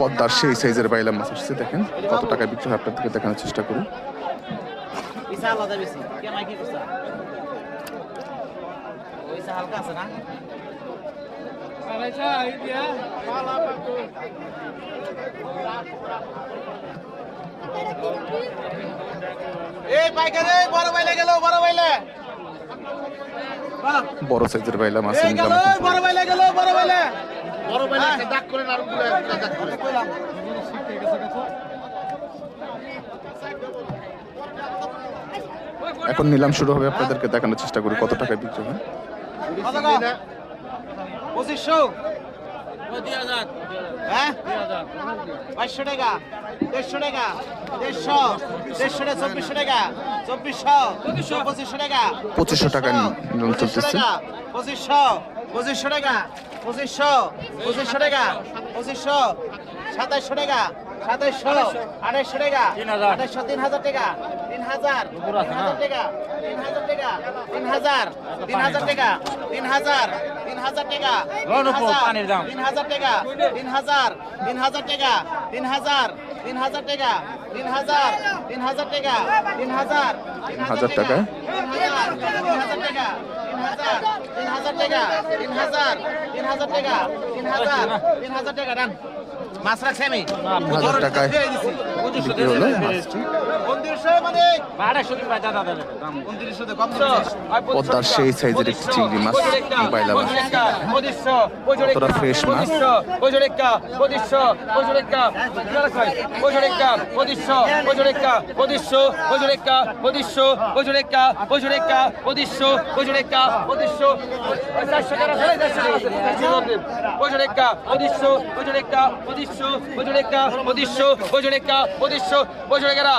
পদ্মার সেই সাইজের বাইলা মাছ আসছে দেখেন। কত টাকা বিক্রি হয় আপনাদেরকে দেখানোর চেষ্টা করি। এই পাইকারে বড় বাইলে গেল বড় বাইলে বড় সাইজের বাইলা মাছ বড় বাইলা গেল বড় বাইলা। বড় বাইলা ডাক করেন আর উপরে একটা ডাক করেন এখন নিলাম শুরু হবে আপনাদেরকে দেখানোর চেষ্টা করি কত টাকায় বিক্রি হবে পঁচিশশো। হ্যাঁ? বাইশশো টাকা দেড়শো টাকা দেড়শো দেড়শো টাকা চব্বিশশো টাকা চব্বিশশো পঁচিশশো টাকা পঁচিশশো টাকা চলতেছে। পঁচিশশো পঁচিশশো টাকা পঁচিশশো পঁচিশশো টাকা পঁচিশশো সাতাইশশো টাকা সাতাইশশো আড়াইশো টাকা আড়াইশো তিন হাজার টাকা হাজার হাজার টাকা তিন হাজার টাকা তিন হাজার তিন হাজার টাকা তিন হাজার তিন হাজার টাকা পানির দাম তিন হাজার টাকা তিন হাজার তিন হাজার টাকা তিন হাজার তিন হাজার টাকা তিন হাজার তিন হাজার টাকা তিন হাজার তিন হাজার টাকা? তিন হাজার টাকা তিন হাজার তিন হাজার টাকা তিন হাজার তিন হাজার টাকা তিন হাজার তিন হাজার টাকা ডান মাছ রাখছি আমি হাজার টাকায় বিক্রি হলো মাছটি মানে। পদ্মার সেই সাইজের একটি চিংড়ি মাছ বাইলা মাছ কতটা ফ্রেশ মাছ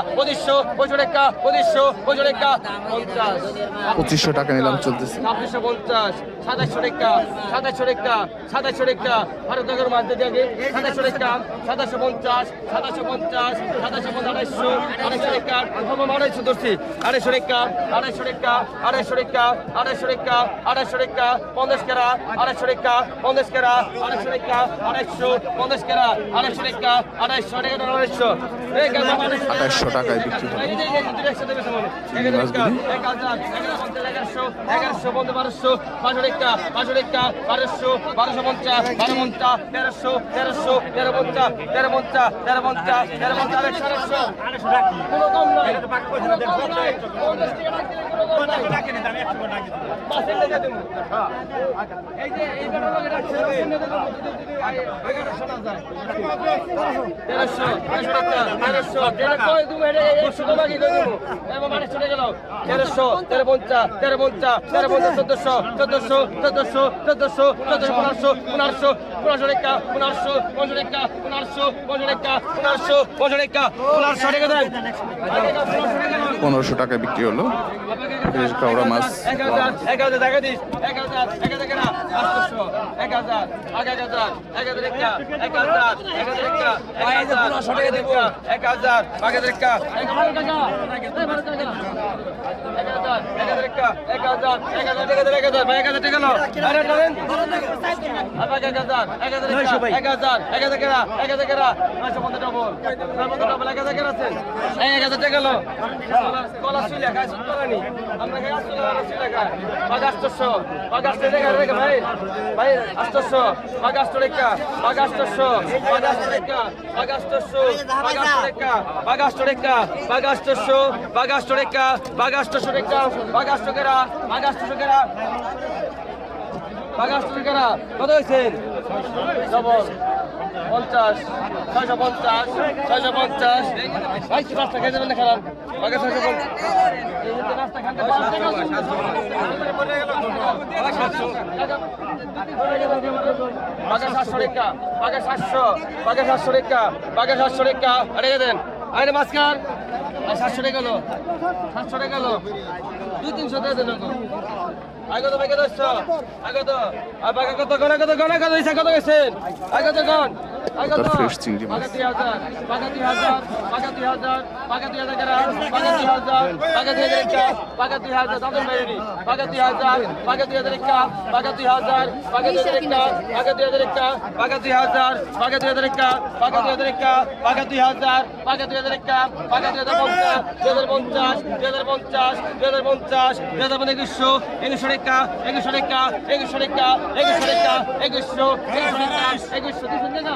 পঁচিশশো টাকা নিলাম চলতেছে। ছাব্বিশশো পঞ্চাশ। সাতাশশো টাকা সাতাশশো টাকা সাতাশশো টাকা ভারতনগর মাঝে দিয়ে সাতাশশো টাকা সাতাশশো পঞ্চাশ সাতাশশো পঞ্চাশ সাতাশশো আড়াইশো আড়াইশো টাকা আড়াইশো ধরছি আড়াইশো টাকা আড়াইশো টাকা আড়াইশো টাকা আড়াইশো টাকা আড়াইশো টাকা পঞ্চাশ কেরা আড়াইশো টাকা পঞ্চাশ কেরা আড়াইশো টাকা আড়াইশো পঞ্চাশ কেরা আড়াইশো টাকা আড়াইশো টাকা আড়াইশো আড়াইশো টাকায় বিক্রি হয় মনে এগারোশো এগারোশো পঞ্চাশ বারোশো বারোশো টাকা পাঁচশো টাকা বারোশো বারোশো পঞ্চাশ বারো পঞ্চাশ তেরোশো তেরোশো তেরো পঞ্চাশ তেরো পঞ্চাশ তেরো পঞ্চাশ তেরো পঞ্চাশ একশো আড়াইশো কোনো কম নয় তেরো চোদ্দশো চোদ্দশো চোদ্দশো পনেরোশো পনেরোশো টাকা বিক্রি হলো। ফ্রেশ কাওড়া মাছ এক হাজার এক হাজার টাকা দিস এক হাজার এক হাজার কেনা আটশোশো এক হাজার এক হাজার এক হাজার একটা এক হাজার এক হাজার একটা এক হাজার এক হাজার এক হাজার একটা এক হাজার টাকা এক হাজার টাকা এক হাজার এক হাজার একটা এক হাজার এক হাজার এক হাজার এক হাজার টাকা এক হাজার এক হাজার এক হাজার এক হাজার কেনা এক হাজার কেনা নয়শো পঞ্চাশ ডবল নয়শো পঞ্চাশ ডবল এক হাজার কেনা আছে এক হাজার টাকা কলা শুইলে খায় শুনতে বাঘ আষ্ট টাকা রেখে ভাই ভাই আষ্টশো আষ্ট রেখা বাঘ আষ্ট রেখা বাঘ আষ্ট রেখা আষ্ট রেখা বাঘ আষ্ট রেখা বাঘ রেখা বাঘ কেরা বাঘ কেরা বাঘ কেরা কত হয়েছেন ডবল পঞ্চাশ ছয়শো পঞ্চাশ ছয়শো পঞ্চাশ ভাই কি খেয়ে পঞ্চাশ বাঘে সাতশো রেখা বাঘে সাতশো বাঘে সাতশো রেখা বাঘে সাতশো রেখা রেখে দেন আরে সাতশো রেখা গেলো। সাতশো রেখা গেলো। দুই তিনশো দিয়ে দেন আগে তো বেগে দশশো আগে তো আর বাঘে কত গনা কত গনা কত কত গেছেন আগে তো গন তার ফ্রেশ চিংড়ি মাছ। একুশশো একুশশো রেখা একুশশো রেখা একুশশো রেখা একুশশো রেখা একুশশো একুশশো একুশশো, দুশো না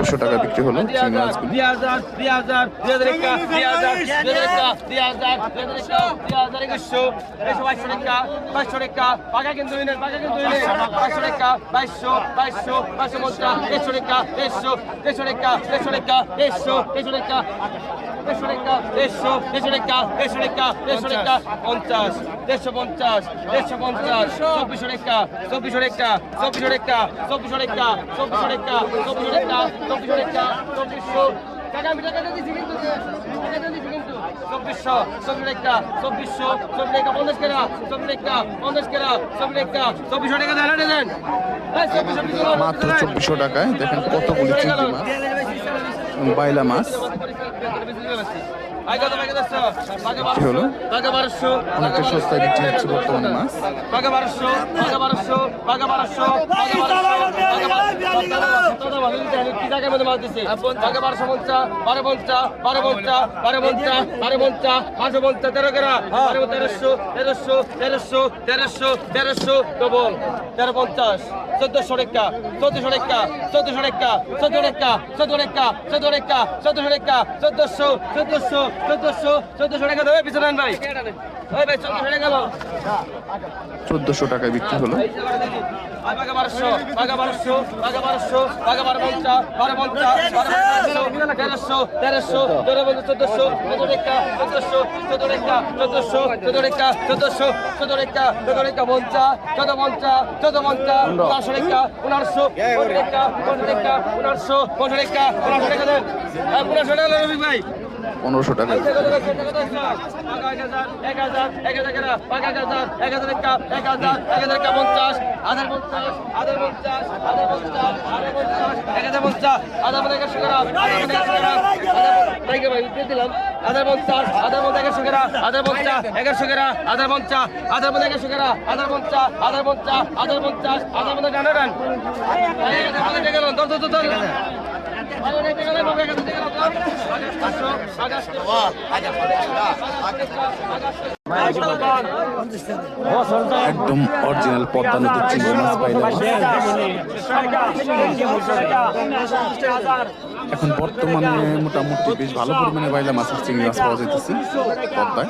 একশো টাকা বিক্রি হলো পঞ্চাশ দেড়শো পঞ্চাশ দেড়শো পঞ্চাশ চব্বিশশো রেখা চব্বিশশো রেখা চব্বিশশো রেখা চব্বিশ চব্বিশশো একটা চব্বিশশো একটা চব্বিশশো একটা চব্বিশশো একটা চব্বিশশো। টাকা আমি টাকা একটা চব্বিশশো চব্বিশ একটা পঞ্চাশ কেরা চব্বিশ একটা পঞ্চাশ কেরা চব্বিশ একটা চব্বিশশো টাকা ধরে নেন মাত্র চব্বিশশো টাকায় দেখেন কতগুলি বাইলা মাছ। কি হলো অনেকটা সস্তায় বিক্রি হচ্ছে বর্তমানে মাছ তেরো পঞ্চাশ চোদ্দশো রেখা চোদ্দশো রেখা চোদ্দশো রেখা চোদ্দ রেখা চোদ্দ রেখা চোদ্দ রেখা চোদ্দশো রেখা চোদ্দশো চোদ্দশো চোদ্দশো চোদ্দশো টাকা দেবে পিছনে আন ভাই। ওই ভাই চোদ্দশো টাকা গেল চোদ্দশো টাকায় বিক্রি হলো। বাঘা বারোশো বারো বারো তেরোশো তেরোশো তেরো পঞ্চাশ চোদ্দশো চোদ্দ রেখা চোদ্দশো চোদ্দ রেখা চোদ্দশো চোদ্দ রেখা চোদ্দশো চোদ্দ রেখা চোদ্দ রেখা পঞ্চা চোদ্দ পঞ্চা চোদ্দ পঞ্চা উনারশো রেখা উনারশো পনেরো রেখা পনেরো রেখা উনারশো পনেরো রেখা উনারশো রেখা দেন পুরাশো টাকা রবি ভাই। পনেরোশো টাকা আধার পঞ্চাশ আধার পঞ্চাশ এগারোশো গেরা আধার পঞ্চাশ এগারোশো গেরা আধার পঞ্চাশ আধার পঞ্চাশ এগারোশো গেরা আধার পঞ্চাশ আধার পঞ্চাশ আধার পঞ্চাশ আধার পঞ্চাশ ডানা ডান দশ দশ দশ একদম অরিজিনাল পদ্মা নদীর চিংড়ি মাছ বাইলা এখন বর্তমানে মোটামুটি বেশ ভালো পরিমাণে বাইলা মাছের চিংড়ি মাছ পাওয়া যাইতেছে পদ্মায়।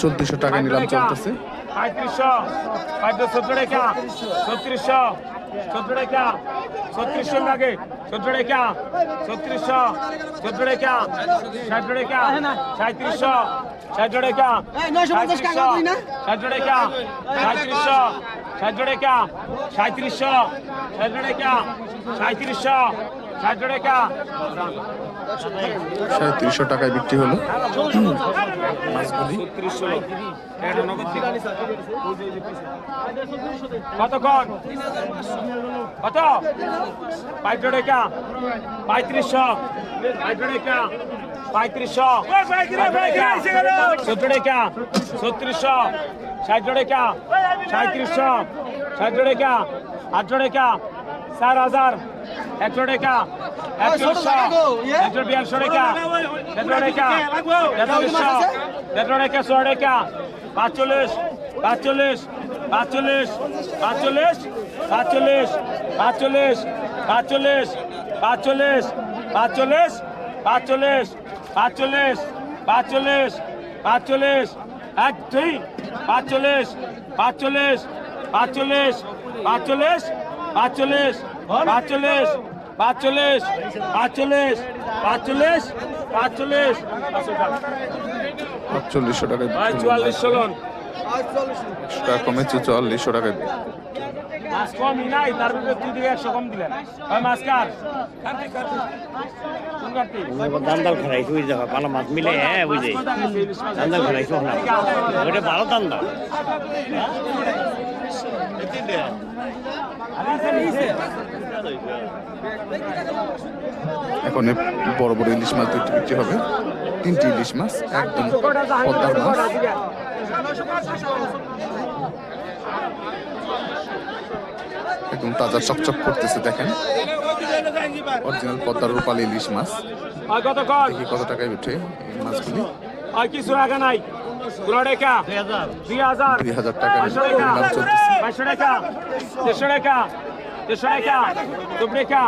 চোদ্দশো টাকা নিলাম চলতেছে। পঁয়ত্রিশশো পঁয়ত্রিশ চোদ্দ টাকা চোদ্দ টাকা ছত্রিশশো লাগে চোদ্দ টাকা ছত্রিশশো চোদ্দ টাকা ষাট টাকা সাঁত্রিশশো ষাট টাকা সাঁত্রিশশো ষাট টাকা সাঁত্রিশশো ষাট টাকা সাঁত্রিশশো ষাট টাকা সাঁত্রিশশো টাকা। সাঁত্রিশশো টাকায় বিক্রি হলো। মাছগুলি কতক্ষণ কত পঁয়ত্রিশ টাকা পঁয়ত্রিশশো পঁয়ত্রিশ টাকা। পঁয়ত্রিশশো। চোদ্দ টাকা। ছত্রিশশো। ষাট টাকা। সাঁত্রিশশো ষাট টাকা। আটশো টাকা। চার হাজার একশো টাকা একশোশো একশো বিয়াল্লিশশো টাকা তেরো টাকা তেতাল্লিশশো তেরো টাকা ছ টাকা পাঁচচল্লিশ পাঁচচল্লিশ পাঁচচল্লিশ পাঁচচল্লিশ পাঁচচল্লিশ পাঁচচল্লিশ পাঁচচল্লিশ পাঁচচল্লিশ পাঁচচল্লিশ পাঁচচল্লিশ পাঁচচল্লিশ পাঁচচল্লিশ পাঁচচল্লিশ এক দুই পাঁচচল্লিশ পাঁচচল্লিশ পাঁচচল্লিশ পাঁচচল্লিশ পাঁচচল্লিশ পাঁচচল্লিশ পাঁচচল্লিশ পাঁচচল্লিশ পাঁচচল্লিশ। পাঁচচল্লিশশো টাকা চুয়াল্লিশশো লোন টাকা কমেছে চুয়াল্লিশশো টাকা মাছ কমই নাই তার ভিতরে তুই দিকে একশো কম দিলেন। মাছ কার? দান্দাল খারাইছে ওই দেখো ভালো মাছ মিলে হ্যাঁ বুঝে? দান্দাল খারাইছে ওটা ভালো দান্দা। এখন বড় বড় ইলিশ মাছ দুটি বিক্রি হবে। তিনটি ইলিশ মাছ একদম পদ্মার মাছ। একদম তাজা চকচক করতেছে দেখেন। অরিজিনাল পদ্মার রূপালী ইলিশ মাছ। আর কত কর? দেখি কত টাকায় উঠে এই মাছগুলি। আর কিছু নাই। দুই হাজার। দুই হাজার। টাকা পাঁচশো টাকা দাম চলতেছে। পাঁচশো দেড়শো টাকা দেড়শো টাকা চব্বিশ টাকা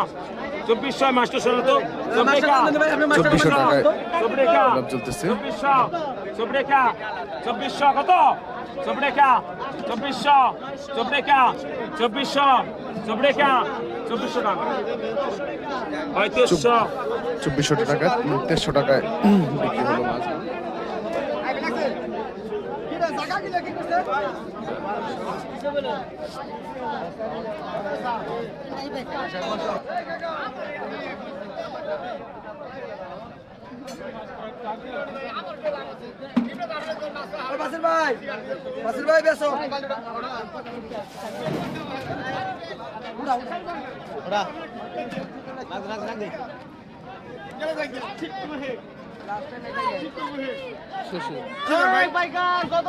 চব্বিশশো মাস্টার শোনো তো। চব্বিশশো টাকায় চলতেছে। চব্বিশশো চব্বিশশো কত? চব্বিশ টাকা চব্বিশশো চব্বিশ টাকা চব্বিশশো চব্বিশ টাকা চব্বিশশো টাকা। পঁয়ত্রিশশো। চব্বিশশো টাকা তেরোশো টাকায় বিক্রি হলো মাছ। বাসির ভাই বাসির ভাই বেসো পাইকার কত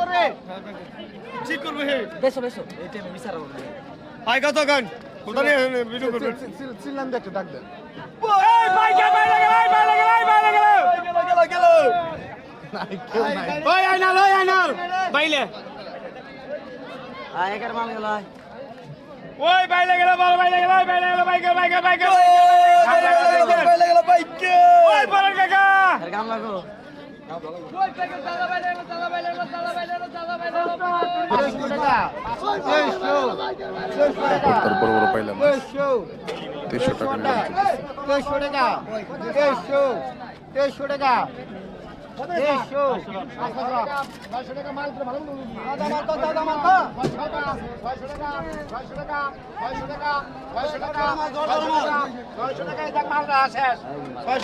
বাইরে গেল এই বাইরে গেল এই বাইরে গেল গেল গেল ওই আইনাল ওই আইনাল বাইলে। আয় একার মাল গেল আয়। ওই বাইলে গেল বল বাইলে গেল বাইলে গেল বাইকে বাইকে বাইকে। গেল গেল বাইকে। ওই বলেন কাকা। আর গাম লাগো। তেইশশো টাকা তেইশশো টাকা। ছয়শো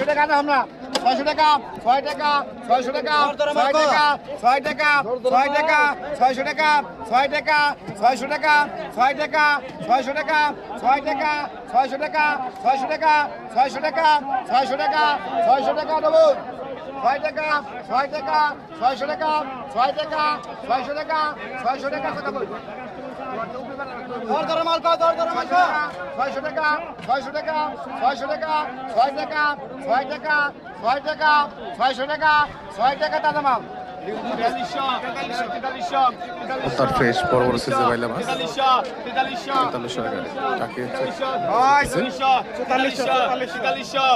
টাকা ছয়শো আমরা ছয়শো টাকা ছয় টাকা ছয়শো টাকা ছয় টাকা ছয় টাকা ছয় টাকা ছয়শো টাকা ছয় টাকা ছয়শো টাকা ছয় টাকা ছয়শো টাকা ছয় টাকা ছয়শো টাকা ছয়শো টাকা ছয়শো টাকা ছয়শো টাকা ছয়শো টাকা দেবো ছয় টাকা ছয় টাকা, ছয়শো টাকা, ছয় টাকা, ছয়শো টাকা ছয়শো টাকা কথা বলব দর দর মাল কর দর দর মাল কর ছয়শো টাকা ছয়শো টাকা ছয়শো টাকা, ছয় টাকা ছয় টাকা ছয় টাকা, ছয়শো টাকা, ছয় টাকা দাদা মাল। পদ্মার ফ্রেশ বড় বড় সাইজের পাইলাম তেতাল্লিশশো টাকা। টাকে তেতাল্লিশশো তেতাল্লিশশো